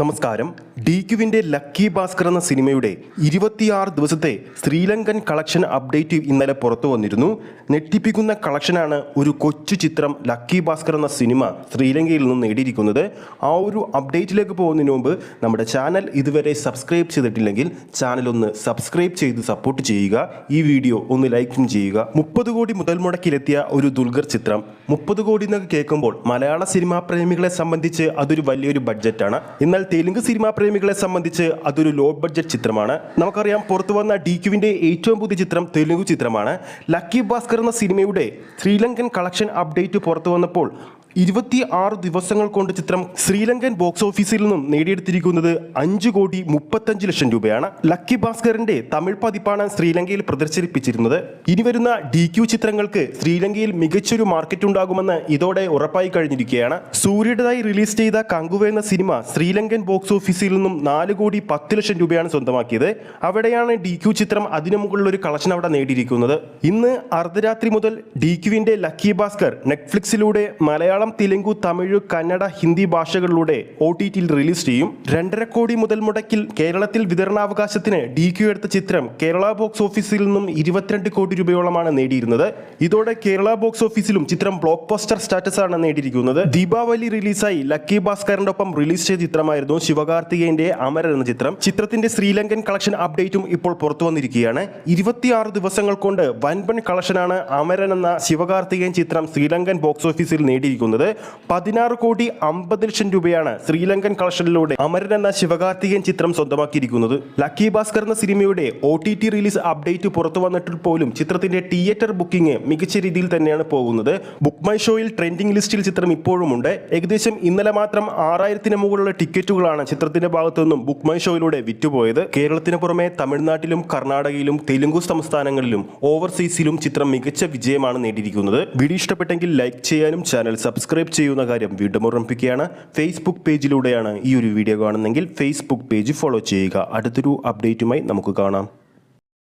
നമസ്കാരം. ഡി ക്യുവിന്റെ ലക്കി ഭാസ്കർ എന്ന സിനിമയുടെ ഇരുപത്തിയാറ് ദിവസത്തെ ശ്രീലങ്കൻ കളക്ഷൻ അപ്ഡേറ്റ് ഇന്നലെ പുറത്തു വന്നിരുന്നു. ഞെട്ടിപ്പിക്കുന്ന കളക്ഷനാണ് ഒരു കൊച്ചു ചിത്രം ലക്കി ഭാസ്കർ എന്ന സിനിമ ശ്രീലങ്കയിൽ നിന്ന് നേടിയിരിക്കുന്നത്. ആ ഒരു അപ്ഡേറ്റിലേക്ക് പോകുന്നതിന് മുമ്പ് നമ്മുടെ ചാനൽ ഇതുവരെ സബ്സ്ക്രൈബ് ചെയ്തിട്ടില്ലെങ്കിൽ ചാനൽ ഒന്ന് സബ്സ്ക്രൈബ് ചെയ്ത് സപ്പോർട്ട് ചെയ്യുക. ഈ വീഡിയോ ഒന്ന് ലൈക്കും ചെയ്യുക. മുപ്പത് കോടി മുതൽ മുടക്കിലെത്തിയ ഒരു ദുൽഖർ ചിത്രം. മുപ്പത് കോടി എന്നൊക്കെ കേൾക്കുമ്പോൾ മലയാള സിനിമാ പ്രേമികളെ സംബന്ധിച്ച് അതൊരു വലിയൊരു ബഡ്ജറ്റാണ്. എന്നാൽ തെലുങ്ക് സിനിമാ പ്രേമികളെ സംബന്ധിച്ച് അതൊരു ലോ ബഡ്ജറ്റ് ചിത്രമാണ്. നമുക്കറിയാം പുറത്തു വന്ന ഡി ക്യുവിന്റെ ഏറ്റവും പുതിയ ചിത്രം തെലുങ്ക് ചിത്രമാണ്. ലക്കി ഭാസ്കർ എന്ന സിനിമയുടെ ശ്രീലങ്കൻ കളക്ഷൻ അപ്ഡേറ്റ് പുറത്തു വന്നപ്പോൾ ഇരുപത്തി ആറ് ദിവസങ്ങൾ കൊണ്ട് ചിത്രം ശ്രീലങ്കൻ ബോക്സ് ഓഫീസിൽ നിന്നും നേടിയെടുത്തിരിക്കുന്നത് അഞ്ച് കോടി മുപ്പത്തഞ്ച് ലക്ഷം രൂപയാണ്. ലക്കി ഭാസ്കറിന്റെ തമിഴ് പതിപ്പാണ് ശ്രീലങ്കയിൽ പ്രദർശിപ്പിച്ചിരുന്നത്. ഇനി വരുന്ന ഡി ക്യു ചിത്രങ്ങൾക്ക് ശ്രീലങ്കയിൽ മികച്ചൊരു മാർക്കറ്റ് ഉണ്ടാകുമെന്ന് ഇതോടെ ഉറപ്പായി കഴിഞ്ഞിരിക്കുകയാണ്. സൂര്യയുടേതായി റിലീസ് ചെയ്ത കങ്കുവ എന്ന സിനിമ ശ്രീലങ്കൻ ബോക്സ് ഓഫീസിൽ നിന്നും നാല് കോടി പത്ത് ലക്ഷം രൂപയാണ് സ്വന്തമാക്കിയത്. അവിടെയാണ് ഡി ക്യു ചിത്രം അതിനു മുകളിൽ ഒരു കളക്ഷൻ അവിടെ നേടിയിരിക്കുന്നത്. ഇന്ന് അർദ്ധരാത്രി മുതൽ ഡി ക്യുവിന്റെ ലക്കി ഭാസ്കർ നെറ്റ്ഫ്ലിക്സിലൂടെ മലയാളം തെലുങ്കു തമിഴ് കന്നഡ ഹിന്ദി ഭാഷകളിലൂടെ ഒ ടി ടിയിൽ റിലീസ് ചെയ്യും. രണ്ടര കോടി മുതൽ മുടക്കിൽ കേരളത്തിൽ വിതരണാവകാശത്തിന് ഡി ക്യു എടുത്ത ചിത്രം കേരള ബോക്സ് ഓഫീസിൽ നിന്നും ഇരുപത്തിരണ്ട് കോടി രൂപയോളമാണ് നേടിയിരുന്നത്. ഇതോടെ കേരള ബോക്സ് ഓഫീസിലും ചിത്രം ബ്ലോക്ക് പോസ്റ്റർ സ്റ്റാറ്റസ് ആണ് നേടിയിരിക്കുന്നത്. ദീപാവലി റിലീസായി ലക്കി ഭാസ്കറിന്റെ ഒപ്പം റിലീസ് ചെയ്ത ചിത്രമായിരുന്നു ശിവകാർത്തികേയന്റെ അമരൻ എന്ന ചിത്രം. ചിത്രത്തിന്റെ ശ്രീലങ്കൻ കളക്ഷൻ അപ്ഡേറ്റും ഇപ്പോൾ പുറത്തു വന്നിരിക്കുകയാണ്. ഇരുപത്തിയാറ് ദിവസങ്ങൾ കൊണ്ട് വൻപൻ കളക്ഷനാണ് അമരൻ എന്ന ശിവകാർത്തികേയൻ ചിത്രം ശ്രീലങ്കൻ ബോക്സ് ഓഫീസിൽ നേടിയിരിക്കുന്നത്. പതിനാറ് കോടി അമ്പത് ലക്ഷം രൂപയാണ് ശ്രീലങ്കൻ കളക്ഷനിലൂടെ അമരൻ എന്ന ശിവകാർത്തികൻ ചിത്രം സ്വന്തമാക്കിയിരിക്കുന്നത്. ലക്കി ഭാസ്കർ എന്ന സിനിമയുടെ O T T release update പുറത്തു വന്നിട്ട് പോലും ചിത്രത്തിന്റെ തിയേറ്റർ ബുക്കിംഗ് മികച്ച രീതിയിൽ തന്നെയാണ് പോകുന്നത്. ബുക്ക് മൈ ഷോയിൽ ട്രെൻഡിംഗ് ലിസ്റ്റിൽ ചിത്രം ഇപ്പോഴുമുണ്ട് ഏകദേശം ഇന്നലെ മാത്രം ആറായിരത്തിന് മുകളിലുള്ള ടിക്കറ്റുകളാണ് ചിത്രത്തിന്റെ ഭാഗത്തു നിന്നും ബുക്ക് മൈ ഷോയിലൂടെ വിറ്റുപോയത്. കേരളത്തിന് പുറമെ തമിഴ്നാട്ടിലും കർണാടകയിലും തെലുങ്കു സംസ്ഥാനങ്ങളിലും ഓവർസീസിലും ചിത്രം മികച്ച വിജയമാണ് നേടിയിരിക്കുന്നത്. വീഡിയോ ഇഷ്ടപ്പെട്ടെങ്കിൽ ലൈക്ക് ചെയ്യാനും ചാനൽ സബ്സ്ക്രൈബ് ചെയ്യുന്ന കാര്യം വീണ്ടും ഓർമ്മിപ്പിക്കുകയാണ്. ഫേസ്ബുക്ക് പേജിലൂടെയാണ് ഈ ഒരു വീഡിയോ കാണുന്നതെങ്കിൽ ഫേസ്ബുക്ക് പേജ് ഫോളോ ചെയ്യുക. അടുത്തൊരു അപ്ഡേറ്റുമായി നമുക്ക് കാണാം.